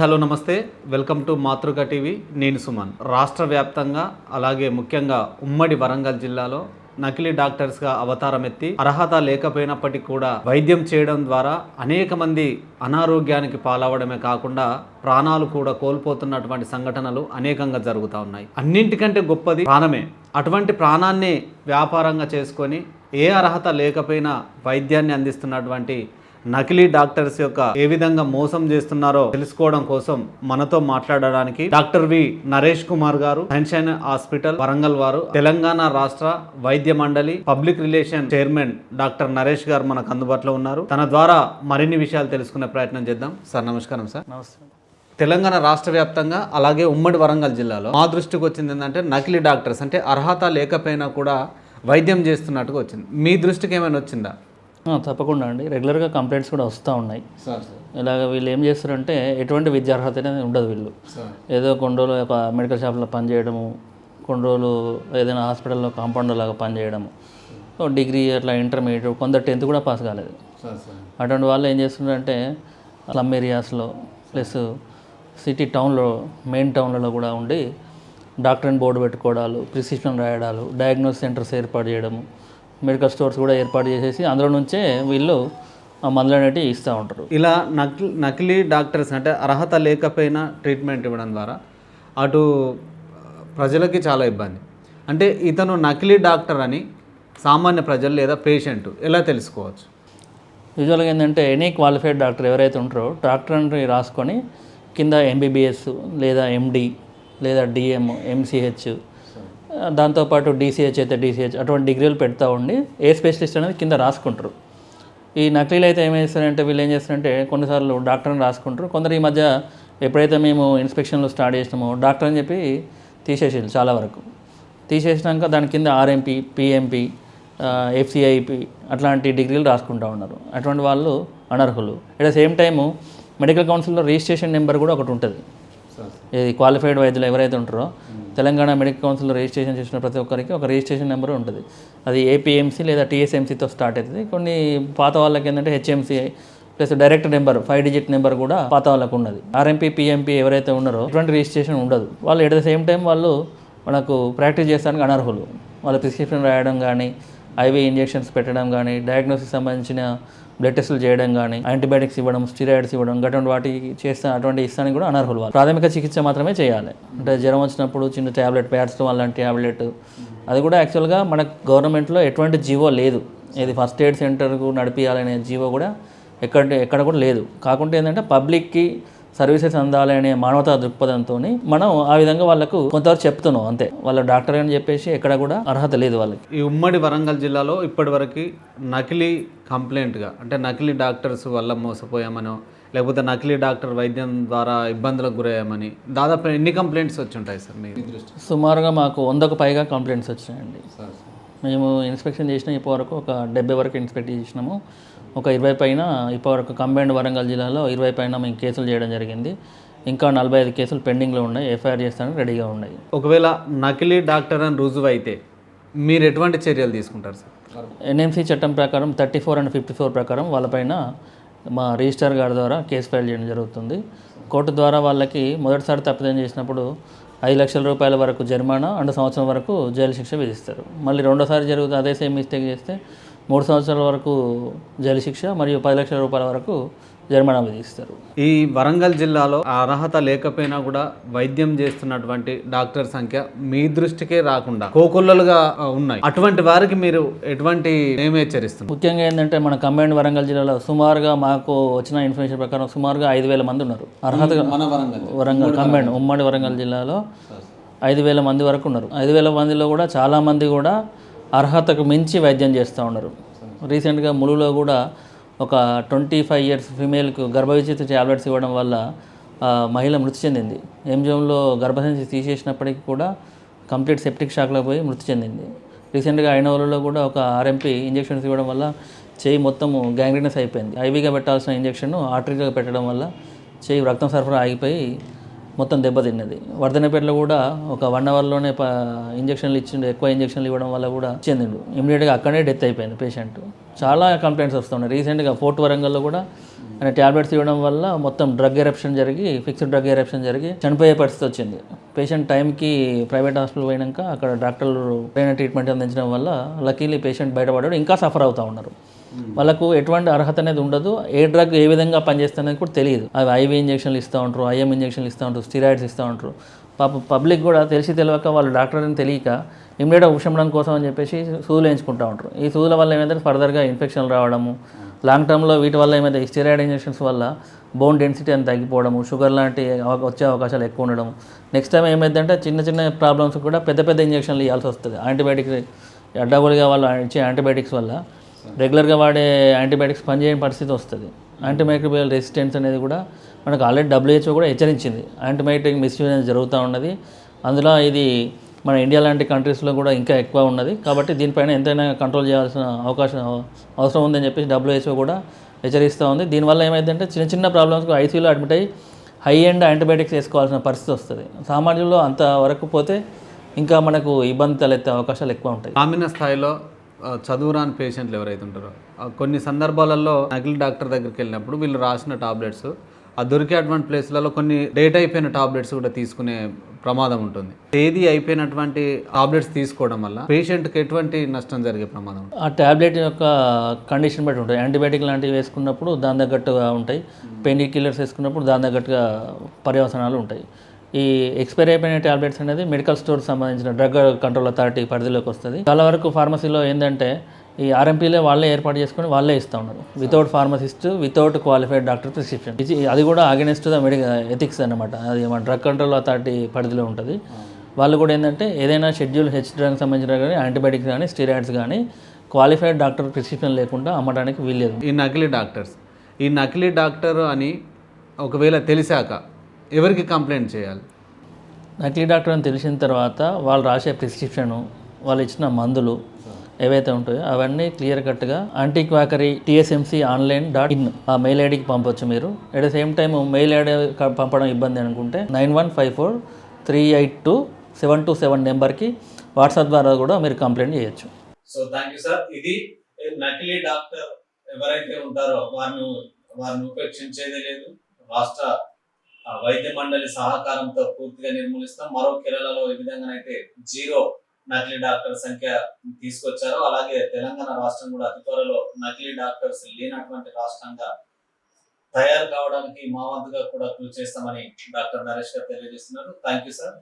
Hello నమస్తే. Welcome to Matruka TV. నేను సుమన్. రాష్ట్ర వ్యాప్తంగా అలాగే ముఖ్యంగా ఉమ్మడి వరంగల్ జిల్లాలో నకిలీ డాక్టర్స్గా అవతారం ఎత్తి అర్హత లేకపోయినప్పటికీ కూడా వైద్యం చేయడం ద్వారా అనేక మంది అనారోగ్యానికి పాలవడమే కాకుండా ప్రాణాలు కూడా కోల్పోతున్నటువంటి సంఘటనలు అనేకంగా జరుగుతూ ఉన్నాయి. అన్నింటికంటే గొప్పది ప్రాణమే. అటువంటి ప్రాణాన్ని వ్యాపారంగా చేసుకొని ఏ అర్హత లేకపోయినా వైద్యాన్ని అందిస్తున్నటువంటి నకిలీ డాక్టర్స్ యొక్క ఏ విధంగా మోసం చేస్తున్నారో తెలుసుకోవడం కోసం మనతో మాట్లాడడానికి డాక్టర్ వి నరేష్ కుమార్ గారు సన్షైన్ హాస్పిటల్ వరంగల్ వారు తెలంగాణ రాష్ట్ర వైద్య మండలి public relation chairman doctor Naresh garu మనకు అందుబాటులో ఉన్నారు. తన ద్వారా మరిన్ని విషయాలు తెలుసుకునే ప్రయత్నం చేద్దాం. సార్ నమస్కారం సార్. నమస్తే. తెలంగాణ రాష్ట్ర వ్యాప్తంగా అలాగే ఉమ్మడి వరంగల్ జిల్లాలో మా దృష్టికి వచ్చింది ఏంటంటే నకిలీ డాక్టర్స్ అంటే అర్హత లేకపోయినా కూడా వైద్యం చేస్తున్నట్టుగా వచ్చింది. మీ దృష్టికి ఏమైనా వచ్చిందా? తప్పకుండా అండి. రెగ్యులర్గా కంప్లైంట్స్ కూడా వస్తూ ఉన్నాయి. ఇలాగ వీళ్ళు ఏం చేస్తారంటే ఎటువంటి విద్యార్హత అనేది ఉండదు వీళ్ళు. ఏదో కొన్ని రోజులు ఒక మెడికల్ షాప్లో పనిచేయడము కొన్ని రోజులు ఏదైనా హాస్పిటల్లో కాంపౌండర్ లాగా పనిచేయడము డిగ్రీ అట్లా ఇంటర్మీడియట్ కొందరు టెన్త్ కూడా పాస్ కాలేదు. అటువంటి వాళ్ళు ఏం చేస్తున్నారంటే స్లమ్ ఏరియాస్లో ప్లస్ సిటీ టౌన్లో మెయిన్ టౌన్లలో కూడా ఉండి డాక్టర్ బోర్డు పెట్టుకోవడాలు ప్రిస్క్రిప్షన్ రాయడాలు డయాగ్నోస్ సెంటర్స్ ఏర్పాటు చేయడము మెడికల్ స్టోర్స్ కూడా ఏర్పాటు చేసేసి అందులో నుంచే వీళ్ళు ఆ మందులు అనేటివి ఇస్తూ ఉంటారు. ఇలా నకిలీ నకిలీ డాక్టర్స్ అంటే అర్హత లేకపోయినా ట్రీట్మెంట్ ఇవ్వడం ద్వారా అటు ప్రజలకి చాలా ఇబ్బంది. అంటే ఇతను నకిలీ డాక్టర్ అని సామాన్య ప్రజలు లేదా పేషెంట్ ఎలా తెలుసుకోవచ్చు? యూజువల్గా ఏంటంటే ఎనీ క్వాలిఫైడ్ డాక్టర్ ఎవరైతే ఉంటారో డాక్టర్ అని రాసుకొని కింద ఎంబీబీఎస్ లేదా ఎండి లేదా డిఎం ఎంసీహెచ్ దాంతోపాటు డీసీహెచ్ అయితే డీసీహెచ్ అటువంటి డిగ్రీలు పెడతా ఉండి ఏ స్పెషలిస్ట్ అనేది కింద రాసుకుంటారు. ఈ నకిలీలు అయితే ఏం చేస్తారంటే వీళ్ళు ఏం చేస్తారంటే కొన్నిసార్లు డాక్టర్ని రాసుకుంటారు. కొందరు ఈ మధ్య ఎప్పుడైతే మేము ఇన్స్పెక్షన్లు స్టార్ట్ చేసినామో డాక్టర్ అని చెప్పి తీసేసారు చాలా వరకు. తీసేసినాక దాని కింద ఆర్ఎంపీ పిఎంపీ ఎఫ్సిఐపి అట్లాంటి డిగ్రీలు రాసుకుంటా ఉన్నారు. అటువంటి వాళ్ళు అనర్హులు. At the same time medical కౌన్సిల్లో రిజిస్ట్రేషన్ నెంబర్ కూడా ఒకటి ఉంటుంది. ఇది క్వాలిఫైడ్ వైద్యులు ఎవరైతే ఉంటారో తెలంగాణ మెడికల్ కౌన్సిల్లో రిజిస్ట్రేషన్ చేసిన ప్రతి ఒక్కరికి ఒక రిజిస్ట్రేషన్ నెంబర్ ఉంటుంది. అది ఏపీఎంసీ లేదా టీఎస్ఎంసీతో స్టార్ట్ అవుతుంది. కొన్ని పాత వాళ్ళకి ఏంటంటే HMC plus direct number five digit number కూడా పాత వాళ్ళకు ఉన్నది. ఆర్ఎంపీ పిఎంపీ ఎవరైతే ఉన్నారో ఎటువంటి రిజిస్ట్రేషన్ ఉండదు. వాళ్ళు ఎట్ ద సేమ్ టైం వాళ్ళు మనకు ప్రాక్టీస్ చేస్తానికి అనర్హులు. వాళ్ళ ప్రిస్క్రిప్షన్ రాయడం కానీ ఐవీ ఇంజెక్షన్స్ పెట్టడం కానీ డయాగ్నోసిస్ సంబంధించిన బ్లడ్ టెస్టులు చేయడం కానీ యాంటీబయాటిక్స్ ఇవ్వడం స్టిరాయిడ్స్ ఇవ్వడం అటువంటి వాటి చేస్తా అటువంటి ఇస్తానికి కూడా అనర్హులు వాళ్ళు. ప్రాథమిక చికిత్స మాత్రమే చేయాలి. అంటే జ్వరం వచ్చినప్పుడు చిన్న ట్యాబ్లెట్ ప్యారాసిటమాల్ లాంటి ట్యాబ్లెట్ అది కూడా యాక్చువల్గా మన గవర్నమెంట్లో ఎటువంటి జీవో లేదు. ఇది ఫస్ట్ ఎయిడ్ సెంటర్కు నడిపించాలనే జీవో కూడా ఎక్కడ ఎక్కడ కూడా లేదు. కాకుంటే ఏంటంటే పబ్లిక్కి సర్వీసెస్ అందాలి అనే మానవతా దృక్పథంతో మనం ఆ విధంగా వాళ్ళకు కొంతవరకు చెప్తున్నాం అంతే. వాళ్ళ డాక్టర్ అని చెప్పేసి ఎక్కడ కూడా అర్హత లేదు వాళ్ళకి. ఈ ఉమ్మడి వరంగల్ జిల్లాలో ఇప్పటివరకు నకిలీ కంప్లైంట్గా అంటే నకిలీ డాక్టర్స్ వల్ల మోసపోయామనో లేకపోతే నకిలీ డాక్టర్ వైద్యం ద్వారా ఇబ్బందులకు గురయ్యామని దాదాపు ఎన్ని కంప్లైంట్స్ వచ్చి ఉంటాయి సార్ మీ దృష్టి సుమారుగా మాకు వందకు పైగా కంప్లైంట్స్ వచ్చినాయండి. మేము ఇన్స్పెక్షన్ చేసిన ఇప్పటివరకు ఒక డెబ్బై వరకు ఇన్స్పెక్ట్ చేసినాము. ఒక ఇరవై పైన ఇప్పటివరకు కంబైన్డ్ వరంగల్ జిల్లాలో ఇరవై పైన మేము కేసులు చేయడం జరిగింది. ఇంకా నలభై ఐదు కేసులు పెండింగ్లో ఉన్నాయి. ఎఫ్ఐఆర్ చేస్తానికి రెడీగా ఉన్నాయి. ఒకవేళ నకిలీ డాక్టర్ అని రుజువు అయితే మీరు ఎటువంటి చర్యలు తీసుకుంటారు సార్? ఎన్ఎంసీ చట్టం ప్రకారం thirty four and fifty four ప్రకారం వాళ్ళపైన మా రిజిస్టర్ గారి ద్వారా కేసు ఫైల్ చేయడం జరుగుతుంది. కోర్టు ద్వారా వాళ్ళకి మొదటిసారి తప్పిదం చేసినప్పుడు ఐదు లక్షల రూపాయల వరకు జరిమానా అండ్ సంవత్సరం వరకు జైలు శిక్ష విధిస్తారు. మళ్ళీ రెండోసారి జరుగుతుంది అదే సేమ్ మిస్టేక్ చేస్తే మూడు సంవత్సరాల వరకు జైలు శిక్ష మరియు పది లక్షల రూపాయల వరకు జరిమానా విధిస్తారు ఈ వరంగల్ జిల్లాలో అర్హత లేకపోయినా కూడా వైద్యం చేస్తున్నటువంటి డాక్టర్ సంఖ్య మీ దృష్టికే రాకుండా కోకొల్లలుగా ఉన్నాయి. అటువంటి వారికి మీరు ఎటువంటి ఏమి హెచ్చరిస్తున్నారు? ముఖ్యంగా ఏంటంటే మన కంబైన్డ్ వరంగల్ జిల్లాలో సుమారుగా మాకు వచ్చిన ఇన్ఫర్మేషన్ ప్రకారం సుమారుగా ఐదు వేల మంది ఉన్నారు. అర్హత మన వరంగల్ వరంగల్ కంబైండ్ ఉమ్మడి వరంగల్ జిల్లాలో ఐదు వేల మంది వరకు ఉన్నారు. ఐదు వేల మందిలో కూడా చాలామంది కూడా అర్హతకు మించి వైద్యం చేస్తూ ఉన్నారు. రీసెంట్గా ములులో కూడా ఒక ట్వంటీ ఫైవ్ ఇయర్స్ ఫీమేల్కు గర్భవిచిత ట్యాబ్లెట్స్ ఇవ్వడం వల్ల మహిళ మృతి చెందింది. ఎంజిఎంలో గర్భసంచి తీసేసినప్పటికీ కూడా కంప్లీట్ సెప్టిక్ షాక్లో పోయి మృతి చెందింది. రీసెంట్గా ఐనవలలో కూడా ఒక ఆర్ఎంపీ ఇంజెక్షన్స్ ఇవ్వడం వల్ల చేయి మొత్తం గ్యాంగ్రీనస్ అయిపోయింది. ఐవీగా పెట్టాల్సిన ఇంజెక్షన్ ఆర్టరీగా పెట్టడం వల్ల చేయి రక్తం సరఫరా ఆగిపోయి మొత్తం దెబ్బతిన్నది. వర్ధనపేటలో కూడా ఒక వన్ అవర్లోనే ప ఇంజక్షన్లు ఇచ్చిండు ఎక్కువ ఇంజక్షన్లు ఇవ్వడం వల్ల కూడా చెందిండు. ఇమీడియట్గా అక్కడే డెత్ అయిపోయింది పేషెంట్. చాలా కంప్లైంట్స్ వస్తున్నాయి. రీసెంట్గా ఫోర్ట్ వరంగల్లో కూడా ఆయన ట్యాబ్లెట్స్ ఇవ్వడం వల్ల మొత్తం డ్రగ్ ఎరప్షన్ జరిగి ఫిక్స్డ్ డ్రగ్ ఎరప్షన్ జరిగి చనిపోయే పరిస్థితి వచ్చింది. పేషెంట్ టైంకి ప్రైవేట్ హాస్పిటల్ పోయినాక అక్కడ డాక్టర్లు పైన ట్రీట్మెంట్ అందించడం వల్ల లక్కీలీ పేషెంట్ బయటపడాడు ఇంకా సఫర్ అవుతూ ఉన్నారు. వాళ్ళకు ఎటువంటి అర్హత అనేది ఉండదు. ఏ డ్రగ్ ఏ విధంగా పనిచేస్తుంది కూడా తెలియదు. అవి ఐవి ఇంజక్షన్లు ఇస్తూ ఉంటారు ఐఎం ఇంజక్షన్లు ఇస్తూ ఉంటారు స్టిరాయిడ్స్ ఇస్తూ ఉంటారు. పాప పబ్లిక్ కూడా తెలిసి తెలియక వాళ్ళు డాక్టర్ అని తెలియక ఇమ్మీడియట్ ఉపశమనం కోసం అని చెప్పేసి సూదులు వేయించుకుంటూ ఉంటారు. ఈ సూదుల వల్ల ఏమైతే ఫర్దర్గా ఇన్ఫెక్షన్లు రావడము లాంగ్ టర్మ్లో వీటి వల్ల ఏమైతే స్టిరాయిడ్ ఇంజెక్షన్స్ వల్ల బోన్ డెన్సిటీ అని తగ్గిపోవడము షుగర్ లాంటి వచ్చే అవకాశాలు ఎక్కువ ఉండడం నెక్స్ట్ టైం ఏమైందంటే చిన్న చిన్న ప్రాబ్లమ్స్ కూడా పెద్ద పెద్ద ఇంజక్షన్లు ఇవ్వాల్సి వస్తుంది. యాంటీబయాటిక్ డబుల్గా వాళ్ళు ఇచ్చే యాంటీబయాటిక్స్ వల్ల రెగ్యులర్గా వాడే యాంటీబయాటిక్స్ పనిచేయని పరిస్థితి వస్తుంది. యాంటీమైక్రోబియల్ రెసిస్టెన్స్ అనేది కూడా మనకు ఆల్రెడీ డబ్ల్యూహెచ్ఓ కూడా హెచ్చరించింది. యాంటీబయాటిక్ మిస్యూజ్ అనేది జరుగుతూ ఉన్నది. అందులో ఇది మన ఇండియా లాంటి కంట్రీస్లో కూడా ఇంకా ఎక్కువ ఉన్నది. కాబట్టి దీనిపైన ఎంతైనా కంట్రోల్ చేయాల్సిన అవకాశం అవసరం ఉందని చెప్పేసి డబ్ల్యూహెచ్ఓ కూడా హెచ్చరిస్తూ ఉంది. దీనివల్ల ఏమైందంటే చిన్న చిన్న ప్రాబ్లమ్స్కి ఐసీయూలో అడ్మిట్ అయ్యి హై ఎండ్ యాంటీబయాటిక్స్ వేసుకోవాల్సిన పరిస్థితి వస్తుంది. సామాన్యుల్లో అంత వరకు పోతే ఇంకా మనకు ఇబ్బంది తలెత్తే అవకాశాలు ఎక్కువ ఉంటాయి. గ్రామీణ స్థాయిలో చదువురాని పేషెంట్లు ఎవరైతే ఉంటారో కొన్ని సందర్భాలలో నకిలీ డాక్టర్ దగ్గరికి వెళ్ళినప్పుడు వీళ్ళు రాసిన టాబ్లెట్స్ ఆ దొరికే అటువంటి ప్లేస్లలో కొన్ని డేట్ అయిపోయిన టాబ్లెట్స్ కూడా తీసుకునే ప్రమాదం ఉంటుంది. తేదీ అయిపోయినటువంటి టాబ్లెట్స్ తీసుకోవడం వల్ల పేషెంట్కి ఎటువంటి నష్టం జరిగే ప్రమాదం ఆ టాబ్లెట్ యొక్క కండిషన్ బట్టి ఉంటాయి యాంటీబయాటిక్ లాంటివి వేసుకున్నప్పుడు దాని తగ్గట్టుగా ఉంటాయి. పెయిన్ కిల్లర్స్ వేసుకున్నప్పుడు దాని తగ్గట్టుగా పర్యవసనాలు ఉంటాయి. ఈ ఎక్స్పైర్ అయిపోయిన ట్యాబ్లెట్స్ అనేది మెడికల్ స్టోర్ సంబంధించిన డ్రగ్ కంట్రోల్ అథారిటీ పరిధిలోకి వస్తుంది. చాలా వరకు ఫార్మసీలో ఏంటంటే ఈ ఆర్ఎంపీలే వాళ్ళే ఏర్పాటు చేసుకొని వాళ్ళే ఇస్తూ ఉన్నారు. Without pharmacist without qualified doctor prescription అది కూడా అగెనిస్ట్ ద మెడి ఎథిక్స్ అనమాట అది మన డ్రగ్ కంట్రోల్ అథారిటీ పరిధిలో ఉంటుంది. వాళ్ళు కూడా ఏంటంటే ఏదైనా షెడ్యూల్ హెచ్ డ్రగ్ సంబంధించిన కానీ యాంటీబయాటిక్స్ కానీ స్టీరాయిడ్స్ కానీ క్వాలిఫైడ్ డాక్టర్ ప్రిస్క్రిప్షన్ లేకుండా అమ్మడానికి వీల్లేదు. ఈ నకిలీ డాక్టర్స్. ఈ నకిలీ డాక్టర్ అని ఒకవేళ తెలిసాక ఎవరికి కంప్లైంట్ చేయాలి? నకిలీ డాక్టర్ అని తెలిసిన తర్వాత వాళ్ళు రాసే ప్రిస్క్రిప్షను వాళ్ళు ఇచ్చిన మందులు ఏవైతే ఉంటాయో అవన్నీ క్లియర్ కట్గా anti quackery TSMC online dot in ఆ మెయిల్ ఐడికి పంపొచ్చు మీరు. At the same time mail ID పంపడం ఇబ్బంది అనుకుంటే nine one five four three eight two seven two seven నెంబర్కి వాట్సాప్ ద్వారా కూడా మీరు కంప్లైంట్ చేయొచ్చు. సో థ్యాంక్ యూ సార్ ఇది నకిలీ డాక్టర్ ఎవరైతే ఉంటారో వారిని వారిని ఉపేక్షించేదే లేదు. రాష్ట్ర వైద్య మండలి సహకారంతో పూర్తిగా నిర్మూలిస్తాం. మరో కేరళలో ఈ విధంగానైతే జీరో నకిలీ డాక్టర్ సంఖ్య తీసుకొచ్చారో అలాగే తెలంగాణ రాష్ట్రం కూడా అతి త్వరలో నకిలీ డాక్టర్స్ లేనటువంటి రాష్ట్రంగా తయారు కావడానికి మా వంతుగా కూడా కృషి చేస్తామని డాక్టర్ నరేష్ గారు తెలియజేస్తున్నారు. Thank you sir.